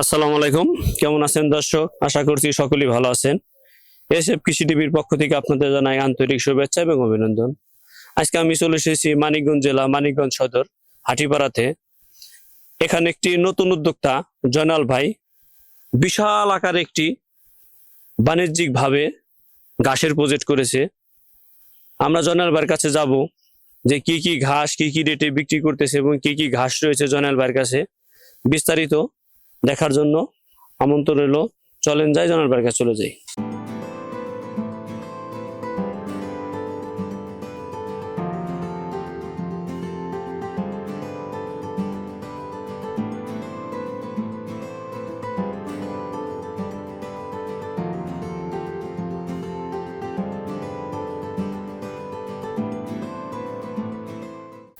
আসসালামু আলাইকুম। কেমন আছেন দর্শক? আশা করছি সকলেই ভালো আছেন। এসএফ কৃষি টিভির পক্ষ থেকে আপনাদের জানাই আন্তরিক শুভেচ্ছা এবং অভিনন্দন। আজকে আমি চলে এসেছি মানিকগঞ্জ জেলা, মানিকগঞ্জ সদর, হাটিপাড়াতে। এখানে একটি নতুন উদ্যোক্তা, জয়নাল ভাই। বিশাল আকার একটি বাণিজ্যিকভাবে ঘাসের প্রজেক্ট করেছে। আমরা জয়নাল ভাইয়ের কাছে যাব যে কি কি ঘাস, কি কি রেটে বিক্রি করতেছে এবং কি কি ঘাস রয়েছে জয়নাল ভাইয়ের কাছে। বিস্তারিত দেখার জন্য আমন্ত্রণ রইল। চলেন যাই জনার কাছে চলে যাই।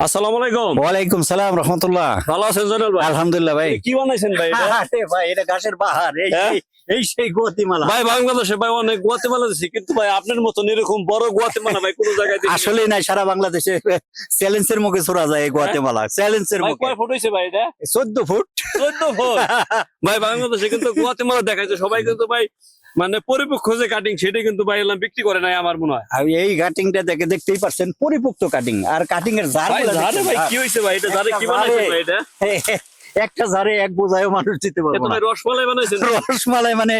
আসসালামু আলাইকুম। ওয়ালাইকুম সালাম রহমতুল্লাহ। ভালো আছেন জনাল ভাই? আলহামদুলিল্লাহ ভাই। কি বানাইছেন ভাই আরে ভাই এটা ঘাসের বাহার এই হ্যাঁ? এই সেই গতিমালা ভাই বাংলাদেশে ভাই অনেক গুয়াতেমালা দিছি কিন্তু ভাই আপনার মতন এরকম বড় গুয়াতেমালা ভাই কোন জায়গায়। আসলে নাই। সারা বাংলাদেশে চ্যালেঞ্জের মুখে ছোড়া যায় এই গুয়াতেমালা চ্যালেঞ্জের ভাই মুখে। কয় ফুট হয়েছে ভাই এটা? চোদ্দ ফুট। চোদ্দ ফুট? ভাই বাংলাদেশে কিন্তু গুয়াতেমালা দেখাইছে সবাই কিন্তু ভাই মানে পরিপক্ষ যে কাটিং সেটা কিন্তু ভাই এলাম বিক্রি করে নাই আমার মনে হয়। আর এই কাটিংটা দেখে দেখতেই পারছেন পরিপক্ক কাটিং আর কাটিং এর ঝাড় ভাই কি হয়েছে ভাই? এটা জারে কি বানাইছে ভাই এটা? একটা ঝাড়ে এক বোঝায় মানুষ দিতে ভাই রসমালাই বানাইছেন। রসমালাই মানে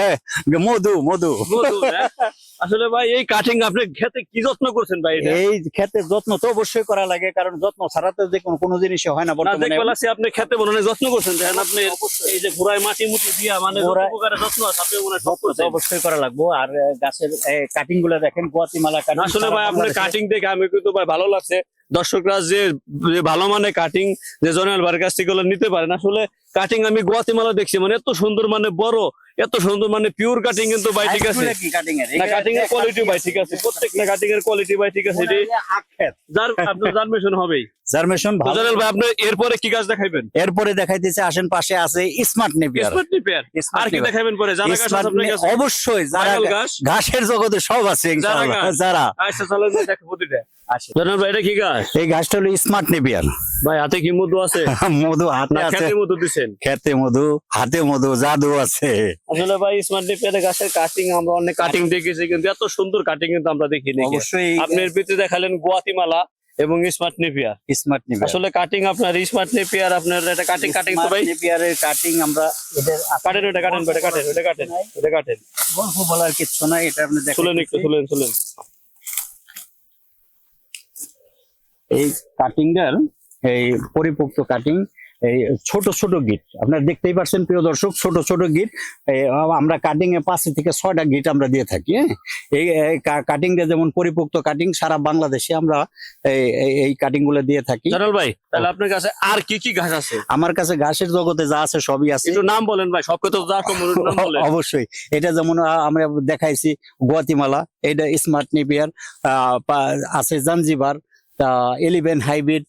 মধু মধু। মধু, হ্যাঁ? আসলে ভাই এই কাটিং আপনি খেতে কি যত্ন করছেন ভাই এই খেতে যত্ন তো অবশ্যই করা লাগে কারণ যত্ন ছাড়াতে যে কোনো কোনো জিনিসই হয় না বর্তমানে। দেখতে পাচ্ছি আপনি খেতে মনে যত্ন করছেন। দেখেন আপনি এই যে ঘোড়ায় মাটি মুটি দিয়া মানে উপকারে যত্ন আছে আপনি মনে যত্ন অবশ্যই করা লাগবে। আর গাছের কাটিংগুলো দেখেন গুয়াতিমালা কাটিং আসলে ভাই আপনি কাটিং দেখে আমি কিন্তু ভাই ভালো লাগছে। দর্শকরা যে ভালো মানে কাটিং যে জনাল বার কাছ থেকে গুলো নিতে পারেন। আসলে কাটিং আমি গুয়াতিমালা দেখছি মানে এত সুন্দর মানে বড় এত সুন্দর মানে পিওর কাটিং কিন্তু ভাই ঠিক আছে। কাটিং এর? না কাটিং এর কোয়ালিটি ভাই ঠিক আছে। প্রত্যেকটা কাটিং এর কোয়ালিটি ভাই ঠিক আছে। যার আপনার জার্মেশন হবেই। জার্মেশন ভালো। ভাই আপনি এরপরে কি কাজ দেখাইবেন? এরপরে দেখাইতেছে আসেন পাশে আছে স্মার্ট নেপিয়ার স্মার্ট নিপেয়ার আর কি দেখাবেন পরে? জানা গাছ আপনার কাছে? অবশ্যই গাছ? ঘাসের জগতে সব আছে ইনশাআল্লাহ যারা। আচ্ছা চলো দেখো প্রতিটা জনাল ভাই এটা কি গাছ? এই গাছটা হলো স্মার্ট নেপিয়ার। ভাই হাতে কি মধু আছে? মধু হাতে আছে খেতে মধু দিছেন? খেতে মধু হাতে মধু জাদু আছে। আসলে ভাই স্মার্ট ডিপের গাছের কাটিং আমরা অনেক কাটিং দেখেছি কিন্তু এত সুন্দর কাটিং কিন্তু আমরা দেখিনি অবশ্যই আপনি এর ভিতরে দেখালেন গুয়াতিমালা এবং স্মার্ট নেপিয়ার। Smart napier. আসলে কাটিং আপনার স্মার্ট নেপিয়ার আপনার এটা কাটিং কাটিং তো ভাই? নেপিয়ারের কাটিং আমরা এদের কাটেন ওটা কাটেন ওটা কাটেন ওটা কাটেন ওটা কাটেন। গল্প বলার কিছু নাই এটা আপনি তুলেন একটু দেখেন তুলেন। এই কাটিংটার এই পরিপক্ত কাটিং এই ছোট ছোট গিট আপনারা দেখতেই পাচ্ছেন প্রিয় দর্শক ছোট ছোট গিট আমরা কাটিং এ পাঁচ থেকে ছয়টা গিট আমরা দিয়ে থাকি হ্যাঁ? এই কাটিংটা যেমন পরিপক্ত কাটিং সারা বাংলাদেশে আমরা এই- কাটিংগুলো দিয়ে থাকি। জানাল ভাই তাহলে আপনার কাছে আর কি কি ঘাস আছে? আমার কাছে ঘাসের জগতে যা আছে সবই আছে। একটু নাম বলেন ভাই সবকে তো যা কম নাম বলেন। অবশ্যই। এটা যেমন আমরা দেখাইছি গুয়াতিমালা এটা স্মার্ট নেপিয়ার আছে জাঞ্জিবার এলিভেন হাইব্রিড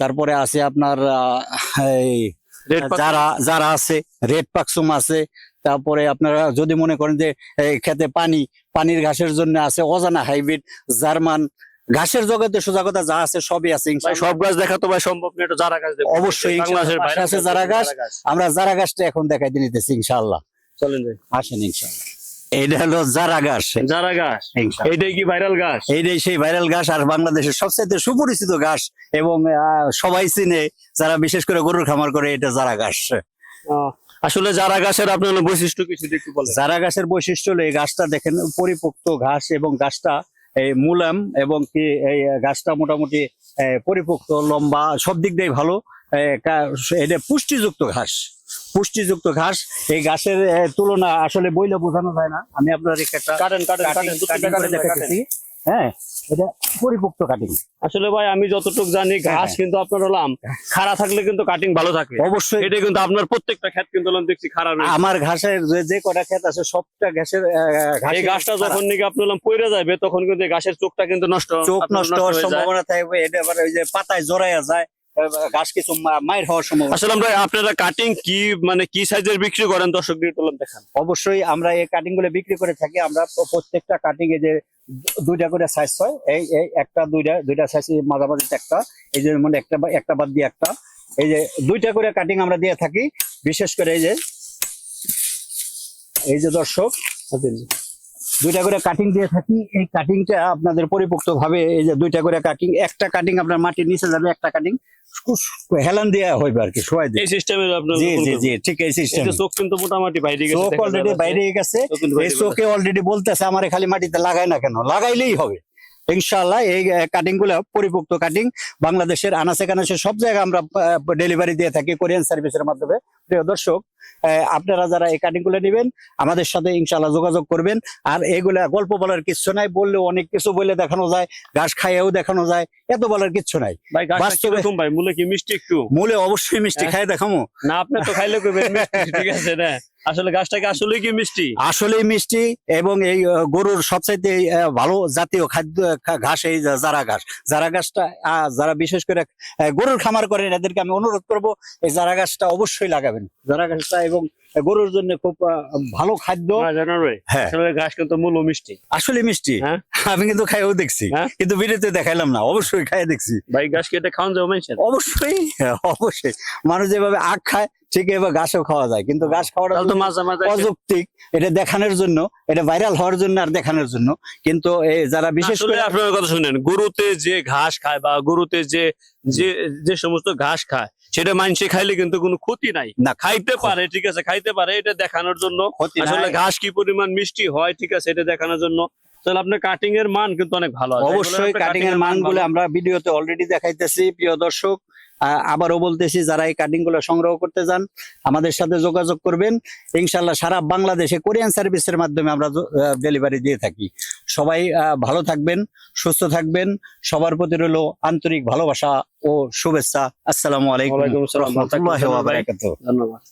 তারপরে আছে আপনার যারা যারা আছে রেড পাকসুম আছে তারপরে আপনারা যদি মনে করেন যে খেতে পানি পানির ঘাসের জন্য আছে অজানা হাইব্রিড জার্মান ঘাসের জগতে সোজা কথা যা আছে সবই আছে সব গাছ দেখা তো ভাই সম্ভব না যারা গাছ দেখুন। অবশ্যই, আছে যারা গাছ। আমরা যারা গাছটা এখন দেখাইতে নিতেছি ইনশাআল্লাহ চলেন আসেন ইনশাআল্লাহ এটা হলো জারা ঘাস। যারা গাছ। এইটাই কি ভাইরাল গাছ এইটাই সেই ভাইরাল ঘাস আর বাংলাদেশের সবচেয়ে সুপরিচিত ঘাস এবং সবাই চিনে যারা বিশেষ করে গরুর খামার করে এটা জারা ঘাস। আসলে যারা গাছের আপনার বৈশিষ্ট্য কিছু একটু বলেন। জারা ঘাসের বৈশিষ্ট্য হলো এই গাছটা দেখেন পরিপক্ত ঘাস এবং গাছটা এই মুলাম এবং কি এই গাছটা মোটামুটি পরিপক্ত লম্বা সব দিক দিয়ে ভালো। এটা পুষ্টিযুক্ত ঘাস। পুষ্টিযুক্ত ঘাস এই ঘাসের তুলনা আসলে বইলে বোঝানো যায় না। আমি আপনার। দেখাচ্ছি হ্যাঁ এটা পরিপক্ত কাটিং আসলে ভাই আমি যতটুকু জানি ঘাস হ্যাঁ। কিন্তু আপনার হলাম খাড়া থাকলে কিন্তু কাটিং ভালো থাকে অবশ্যই। এটা কিন্তু আপনার প্রত্যেকটা ক্ষেত কিন্তু দেখছি খাড়া আমার ঘাসের যে যে কটা ক্ষেত আছে সবটা ঘাসের এই ঘাসের গাছটা যখন নাকি আপনার পইরে যাবে তখন কিন্তু গাছের চোখটা কিন্তু নষ্ট চোখ নষ্ট হওয়ার সম্ভাবনা থাকবে। এটা আবার ওই যে পাতায় জড়াইয়া যায়। ঘাস কিছু মা- মাইর হওয়ার সম্ভাবনা আসলে আমরা আপনারা কাটিং কি মানে কি সাইজের বিক্রি করেন দর্শক দিয়ে তুললাম দেখান। অবশ্যই আমরা এই কাটিংগুলো বিক্রি করে থাকি। আমরা প্রত্যেকটা কাটিং এ যে দুইটা করে সাইজ হয় এই এই একটা দুইটা দুইটা সাইজ মাঝামাঝি একটা এই যে মানে একটা একটা বাদ দিয়ে একটা। এই যে দুইটা করে কাটিং আমরা দিয়ে থাকি। বিশেষ করে এই যে এই যে দর্শক দুইটা করে কাটিং দিয়ে থাকি এই কাটিংটা আপনাদের পরিপক্ত ভাবে এই যে দুইটা করে কাটিং একটা কাটিং আপনার মাটির নিচে যাবে একটা কাটিং হেলান দেওয়া হইবে আর কি সবাই এই সিস্টেমে আপনার জি জি জি ঠিক এই সিস্টেম চোখ কিন্তু মোটামুটি বাইরে গেছে চোখ অলরেডি বাইরে গেছে এই চোখে অলরেডি বলতেছে আমার খালি মাটিতে লাগাই না কেন? লাগাইলেই হবে। ইনশাআল্লাহ এই কাটিংগুলো পরিপক্ত কাটিং বাংলাদেশের আনাচে কানাচে সব জায়গায় আমরা ডেলিভারি দিয়ে থাকি কোরিয়ান সার্ভিসের মাধ্যমে। প্রিয় দর্শক আপনারা যারা এই কাটিংগুলো নেবেন আমাদের সাথে ইনশাআল্লাহ যোগাযোগ করবেন। আর এগুলা গল্প বলার কিছু নাই বললে অনেক কিছু বলে দেখানো যায় ঘাস খাইয়েও দেখানো যায় এত বলার কিছু নাই। ভাই গাছটা মূলে কি মিষ্টি একটু? মূলে অবশ্যই মিষ্টি। খাই দেখামো। না আপনি তো খাইলে ঠিক আছে না। আসলে গাছটা কি আসলে কি মিষ্টি? আসলেই মিষ্টি এবং এই গরুর সবচাইতে ভালো জাতীয় খাদ্য ঘাস এই জারা ঘাস। জারা গাছটা আহ, যারা বিশেষ করে গরুর খামার করেন এদেরকে আমি অনুরোধ করব এই জারা ঘাসটা অবশ্যই লাগাবেন। জারা ঘাসটা এবং গরুর জন্য খুব ভালো খাদ্য। হ্যাঁ। আসলে গাছ কিন্তু মূল মিষ্টি। আসলে মিষ্টি? হ্যাঁ। আমি কিন্তু খাইও দেখছি হ্যাঁ। কিন্তু ভিডিওতে দেখাইলাম না অবশ্যই খাইয়ে দেখছি। ভাই গাছ কেটে খাওয়ান যাও মানুষের? অবশ্যই অবশ্যই। মানুষ যেভাবে আখ খায় ঠিক এভাবে ঘাসও খাওয়া যায় কিন্তু ঘাস খাওয়াটা মাঝে মাঝে অযৌক্তিক। এটা দেখানোর জন্য এটা ভাইরাল হওয়ার জন্য আর দেখানোর জন্য। কিন্তু এই যারা বিশেষ করে আপনার কথা শুনেন গরুতে যে ঘাস খায় বা গরুতে যে যে যে সমস্ত ঘাস খায় সেটা মানুষে খাইলে কিন্তু কোনো ক্ষতি নাই। না খাইতে পারে ঠিক আছে খাইতে পারে এটা দেখানোর জন্য। ক্ষতি আসলে ঘাস কি পরিমাণ মিষ্টি হয় ঠিক আছে এটা দেখানোর জন্য। তাহলে আপনার কাটিং এর মান কিন্তু অনেক ভালো অবশ্যই কাটিং এর মানগুলো আমরা ভিডিওতে অলরেডি দেখাইতেছি। প্রিয় দর্শক আবারও বলতেছি যারা এই কাটিংগুলো সংগ্রহ করতে যান আমাদের সাথে যোগাযোগ করবেন। ইনশাল্লাহ সারা বাংলাদেশে কোরিয়ান সার্ভিসের মাধ্যমে আমরা ডেলিভারি দিয়ে থাকি। সবাই আহ, ভালো থাকবেন সুস্থ থাকবেন। সবার প্রতি রইল আন্তরিক ভালোবাসা ও শুভেচ্ছা। আসসালামু আলাইকুম। ধন্যবাদ।